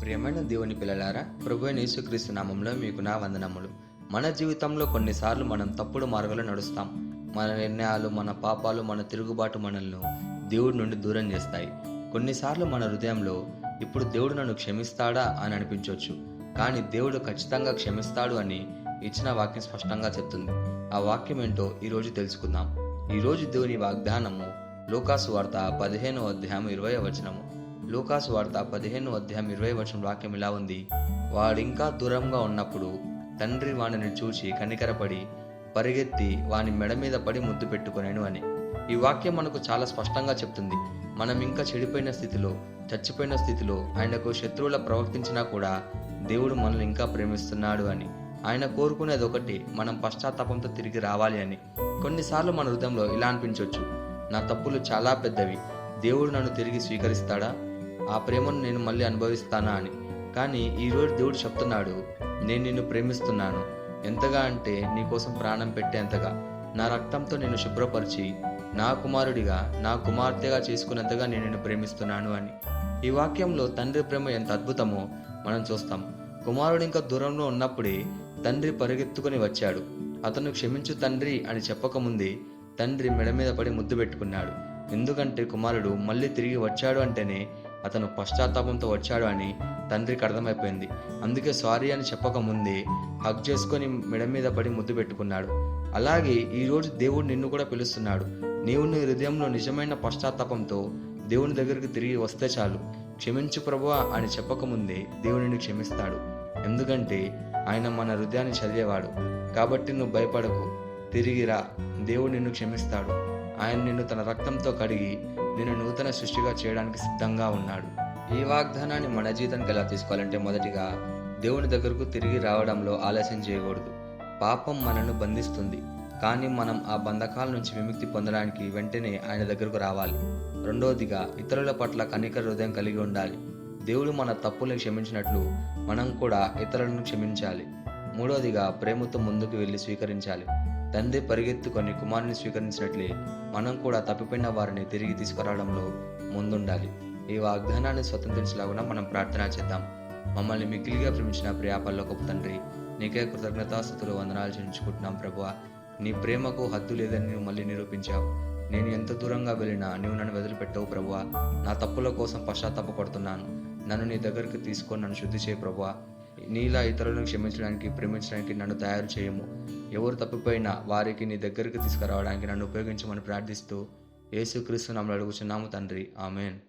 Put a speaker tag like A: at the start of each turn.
A: ప్రియమైన దేవుని పిల్లలారా ప్రభు యేసుక్రీస్తు నామంలో మీకు నా వందనములు. మన జీవితంలో కొన్నిసార్లు మనం తప్పుడు మార్గంలో నడుస్తాం. మన నిర్ణయాలు మన పాపాలు మన తిరుగుబాటు మనల్ని దేవుడి నుండి దూరం చేస్తాయి. కొన్నిసార్లు మన హృదయంలో ఇప్పుడు దేవుడు నన్ను క్షమిస్తాడా? అని అనిపించవచ్చు కానీ దేవుడు ఖచ్చితంగా క్షమిస్తాడు అని ఇచ్చిన వాక్యం స్పష్టంగా చెప్తుంది. ఆ వాక్యం ఏంటో ఈరోజు తెలుసుకుందాం. ఈరోజు దేవుని వాగ్దానము లోకాసు వార్త పదిహేను అధ్యాయం ఇరవై వచనము. లూకాసు వార్త పదిహేను అధ్యాయం ఇరవై వర్షం వాక్యం ఇలా ఉంది. వాడింకా దూరంగా ఉన్నప్పుడు తండ్రి వాణిని చూసి కనికరపడి పరిగెత్తి వాని మెడ మీద పడి ముద్దు పెట్టుకునేను అని. ఈ వాక్యం మనకు చాలా స్పష్టంగా చెప్తుంది. మనం ఇంకా చెడిపోయిన స్థితిలో చచ్చిపోయిన స్థితిలో ఆయనకు శత్రువుల ప్రవర్తించినా కూడా దేవుడు మనల్ని ఇంకా ప్రేమిస్తున్నాడు అని. ఆయన కోరుకునేది ఒకటి మనం పశ్చాత్తాపంతో తిరిగి రావాలి అని. కొన్నిసార్లు మన హృదయంలో ఇలా అనిపించవచ్చు నా తప్పులు చాలా పెద్దవి. దేవుడు నన్ను తిరిగి స్వీకరిస్తాడా? ఆ ప్రేమను నేను మళ్ళీ అనుభవిస్తానా అని. కానీ ఈరోజు దేవుడు చెప్తున్నాడు నేను నిన్ను ప్రేమిస్తున్నాను. ఎంతగా అంటే నీకోసం ప్రాణం పెట్టేంతగా. నా రక్తంతో నిన్ను శుభ్రపరిచి నా కుమారుడిగా నా కుమార్తెగా చేసుకున్నంతగా నేను నిన్ను ప్రేమిస్తున్నాను అని. ఈ వాక్యంలో తండ్రి ప్రేమ ఎంత అద్భుతమో మనం చూస్తాం. కుమారుడు ఇంకా దూరంలో ఉన్నప్పుడే తండ్రి పరిగెత్తుకుని వచ్చాడు. అతను క్షమించు తండ్రి అని చెప్పకముందే తండ్రి మెడ మీద పడి ముద్దు పెట్టుకున్నాడు. ఎందుకంటే కుమారుడు మళ్ళీ తిరిగి వచ్చాడు అంటేనే అతను పశ్చాత్తాపంతో వచ్చాడు అని తండ్రికి అర్థమైపోయింది. అందుకే సారీ అని చెప్పకముందే హగ్ చేసుకొని మెడ మీద పడి ముద్దు పెట్టుకున్నాడు. అలాగే ఈరోజు దేవుడు నిన్ను కూడా పిలుస్తున్నాడు. నీవు నీ హృదయంలో నిజమైన పశ్చాత్తాపంతో దేవుని దగ్గరికి తిరిగి వస్తే చాలు. క్షమించు ప్రభువా అని చెప్పకముందే దేవుడిని క్షమిస్తాడు. ఎందుకంటే ఆయన మన హృదయాన్ని చదివేవాడు. కాబట్టి నువ్వు భయపడకు. తిరిగిరా దేవుడు నిన్ను క్షమిస్తాడు. ఆయన నిన్ను తన రక్తంతో కడిగి నేను నూతన సృష్టిగా చేయడానికి సిద్ధంగా ఉన్నాడు. ఈ వాగ్దానాన్ని మన జీవితానికి ఎలా తీసుకోవాలంటే మొదటిగా దేవుని దగ్గరకు తిరిగి రావడంలో ఆలస్యం చేయకూడదు. పాపం మనను బంధిస్తుంది. కానీ మనం ఆ బంధకాల నుంచి విముక్తి పొందడానికి వెంటనే ఆయన దగ్గరకు రావాలి. రెండవదిగా ఇతరుల పట్ల కనికర హృదయం కలిగి ఉండాలి. దేవుడు మన తప్పులను క్షమించినట్లు మనం కూడా ఇతరులను క్షమించాలి. మూడవదిగా ప్రేమతో ముందుకు వెళ్ళి స్వీకరించాలి. తండ్రి పరిగెత్తుకొని కుమారుని స్వీకరించినట్లే మనం కూడా తప్పిపోయిన వారిని తిరిగి తీసుకురావడంలో ముందుండాలి. ఈ వాగ్దానాన్ని స్వతంత్రించలాగున మనం ప్రార్థన చేద్దాం. మమ్మల్ని మిగిలిగా ప్రేమించిన ప్రియాపల్లో గొప్ప తండ్రి నీకే కృతజ్ఞతాస్థుతులు వందనాలు చెల్లించుకుంటున్నాం ప్రభువా. నీ ప్రేమకు హద్దు లేదని నువ్వు మళ్ళీ నిరూపించావు. నేను ఎంత దూరంగా వెళ్ళినా నువ్వు నన్ను వదిలిపెట్టవు ప్రభువా. నా తప్పుల కోసం పశ్చాత్తాపడుతున్నాను నన్ను నీ దగ్గరికి తీసుకొని నన్ను శుద్ధి చేయి ప్రభువా. నీలా ఇతరులను క్షమించడానికి ప్రేమించడానికి నన్ను తయారు చేయము. ఎవరు తప్పిపోయినా వారికి నీ దగ్గరికి తీసుకురావడానికి నన్ను ఉపయోగించమని ప్రార్థిస్తూ యేసుక్రీస్తు నమ్మలు అడుగుచున్నాము తండ్రి. ఆమెన్.